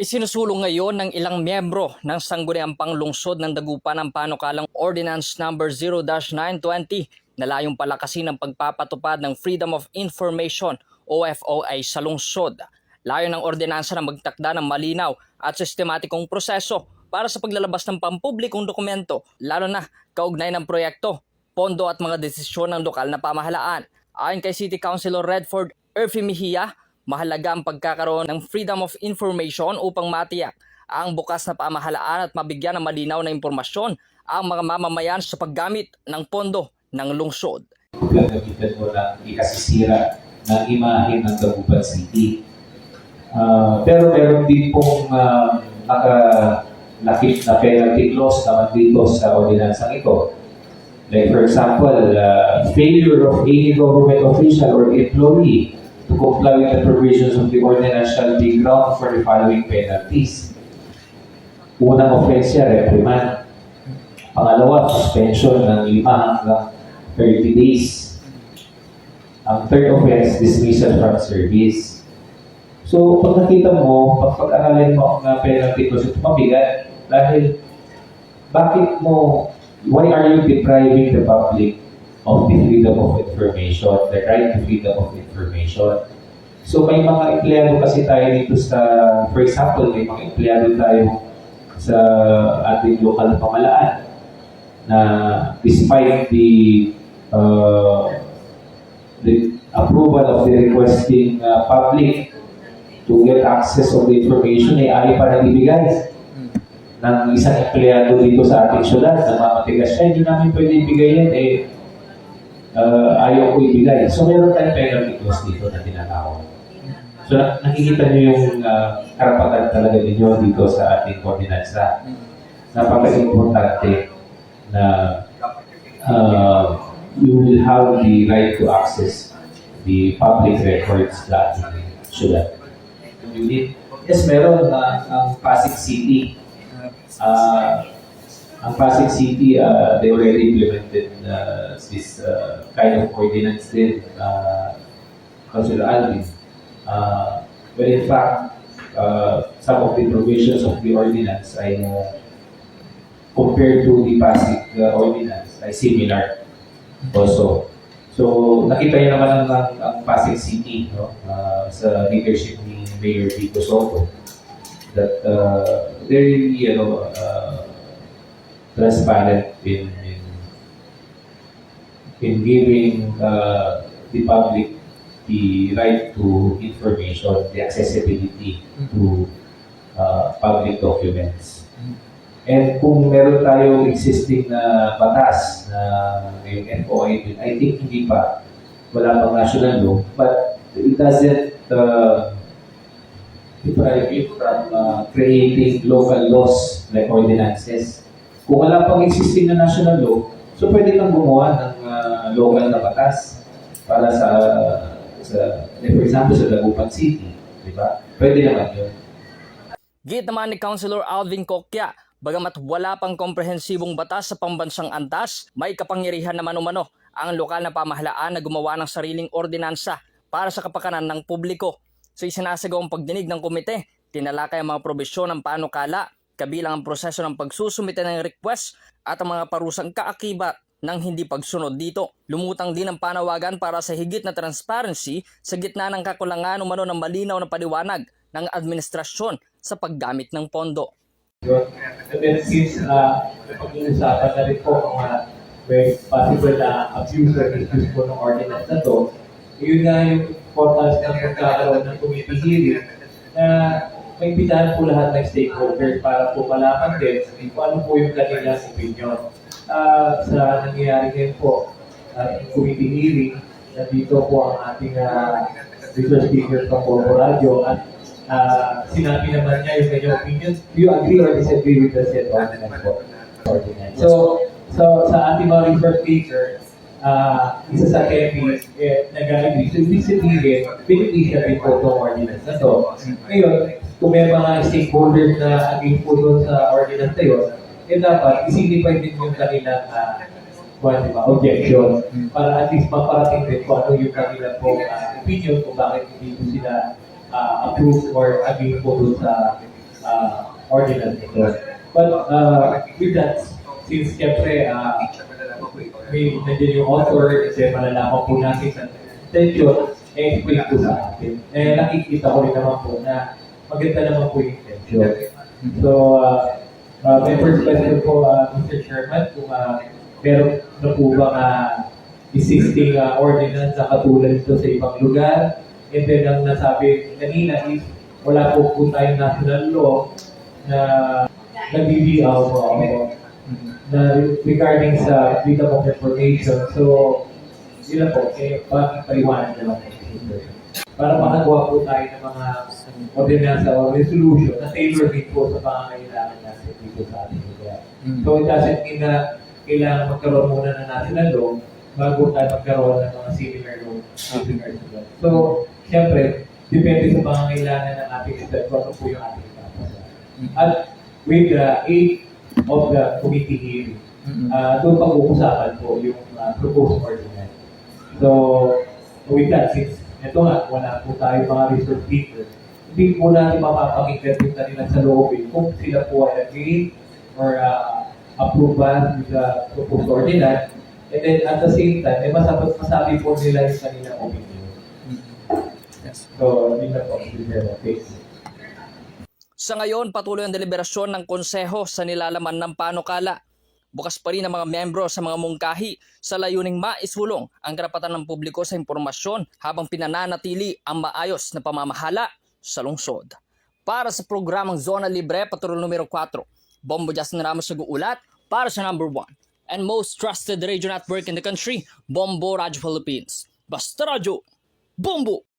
Isinusulong ngayon ng ilang miyembro ng sangguniang panglungsod ng dagupan ng panukalang Ordinance Number 0-920 na layong palakasin ang pagpapatupad ng Freedom of Information OFOA sa lungsod. Layo ng ordinansa na magtakda ng malinaw at sistematikong proseso para sa paglalabas ng pampublikong dokumento, lalo na kaugnay ng proyekto, pondo at mga desisyon ng lokal na pamahalaan. Ayon kay City Councilor Redford Erfi Mejia, mahalaga ang pagkakaroon ng freedom of information upang matiyak ang bukas na pamahalaan at mabigyan ng malinaw na impormasyon ang mga mamamayan sa paggamit ng pondo ng lungsod. gagamitan mo ng ikasisira ng imahe ng Dagupan City. Ah, pero meron din pong uh, nakalakip na penalty clause naman dito sa ordinansang ito. Like for example, uh, failure of any government official or employee to comply with the provisions of the ordinance shall be ground for the following penalties. Unang offense reprimand. Pangalawa, suspension ng lima hanggang 30 days. Ang third offense, dismissal from service. So, pag nakita mo, pag pag-aralin mo ang penalty clause, ito mabigat. Dahil, bakit mo, why are you depriving the public of the freedom of information, the right to freedom of information? So, may mga empleyado kasi tayo dito sa, for example, may mga empleyado tayo sa ating lokal na pamalaan na despite the uh, the approval of the requesting uh, public to get access of the information ay ayaw pa nang ibigay ng isang empleyado dito sa ating syudad na mamatigas siya, hindi namin pwede ibigay yan eh uh, ayaw ko ibigay. So meron tayong penalty clause dito na tinatawag. So na- nakikita niyo yung uh, karapatan talaga ninyo dito sa ating ordinansa. Napaka-importante na uh, you will have the right to access the public records ating syudad. Unit. Yes, meron uh, ang Pasig City. Uh, ang Pasig City, uh, they already implemented uh, this uh, kind of ordinance din, uh, Councilor Alvin. Uh, but in fact, uh, some of the provisions of the ordinance ay uh, compared to the Pasig uh, ordinance ay similar also. So, nakita niyo naman ang, ang, Pasig City no? uh, sa leadership ni Mayor Vico Soto that uh, very, you know, uh, transparent in, in, in giving uh, the public the right to information, the accessibility to uh, public documents. And kung meron tayong existing na batas na yung FOI, I think hindi pa, wala pang national law, but it doesn't uh, deprive you from uh, creating local laws like ordinances. Kung wala pang existing na national law, so pwede kang gumawa ng uh, local na batas para sa, sa like for example, sa Dagupan City. Di ba? Pwede naman yun. Git naman ni Councilor Alvin Kokya, bagamat wala pang komprehensibong batas sa pambansang antas, may kapangyarihan naman umano ang lokal na pamahalaan na gumawa ng sariling ordinansa para sa kapakanan ng publiko. So isinasagaw ang pagdinig ng komite, tinalakay ang mga probisyon ng panukala, kabilang ang proseso ng pagsusumite ng request at ang mga parusang kaakibat ng hindi pagsunod dito. Lumutang din ang panawagan para sa higit na transparency sa gitna ng kakulangan umano ng malinaw na paliwanag ng administrasyon sa paggamit ng pondo. And then since uh, pag-uusapan na rin po ang mga may possible na abuse or misuse po ng ordinance na to, yun nga yung importance ng pagkakaroon ng committee hearing na may bitahan po lahat ng stakeholders para po malaman din kung ano po yung kanilang opinion. Uh, sa nangyayari ngayon po, uh, committee hearing, nandito po ang ating uh, resource speaker from Bobo Radio at uh, sinabi naman niya yung kanyang opinion. Do you agree or disagree with the said ordinance po? So, so sa ating mga resource speaker, uh, isa sa Kepi, eh, nag-agree. So, ibig sabihin, pinili siya din po itong ordinance na to. Ngayon, kung may mga stakeholders na agree po doon sa ordinance na yun, eh dapat isinipay din yung kanilang uh, well, di ba, objection para at least maparating din kung ano yung kanilang po uh, opinion kung bakit hindi po sila uh, approve or agree po doon sa uh, ordinance ito. But uh, with that, since siyempre uh, may nandiyan yung author, kasi malalaman po natin sa intention, eh, explain po sa atin. Eh, nakikita ko rin naman po na maganda naman po yung intention. So, uh, uh, my first question po, uh, Mr. Chairman, kung uh, meron na po ba uh, existing uh, ordinance na katulad ito sa ibang lugar? And then, ang nasabi kanina is, wala po po tayong national law na nag-BBL po na regarding sa freedom of information. So, lang po, eh, bakit paliwanag na lang po. Para makagawa po tayo ng mga ordinansa o resolution na tailor-made po sa pangangailangan natin dito sa ating lugar. So, it doesn't mean na kailangan magkaroon muna ng national law bago tayo magkaroon ng mga similar law to that. So, siyempre, depende sa pangangailangan ng ating state kung ano po yung ating. At with the aid of the committee hearing, uh, doon pag-uusapan po yung uh, proposed ordinance. So, with that, since ito nga, wala po tayo mga resource speaker, hindi po natin mapapakinggan yung kanilang sa loobin kung sila po ay agree or uh, approval with the proposed ordinance. And then at the same time, eh, masabi, masabi po nila yung kanilang opinion. So, yun na po. Face. Sa ngayon, patuloy ang deliberasyon ng konseho sa nilalaman ng panukala. Bukas pa rin ang mga membro sa mga mungkahi sa layuning maisulong ang karapatan ng publiko sa impormasyon habang pinananatili ang maayos na pamamahala sa lungsod. Para sa programang Zona Libre, patrol numero 4, Bombo Justin Ramos nag-uulat para sa number 1 and most trusted radio network in the country, Bombo Radio Philippines. Basta Radio, Bombo!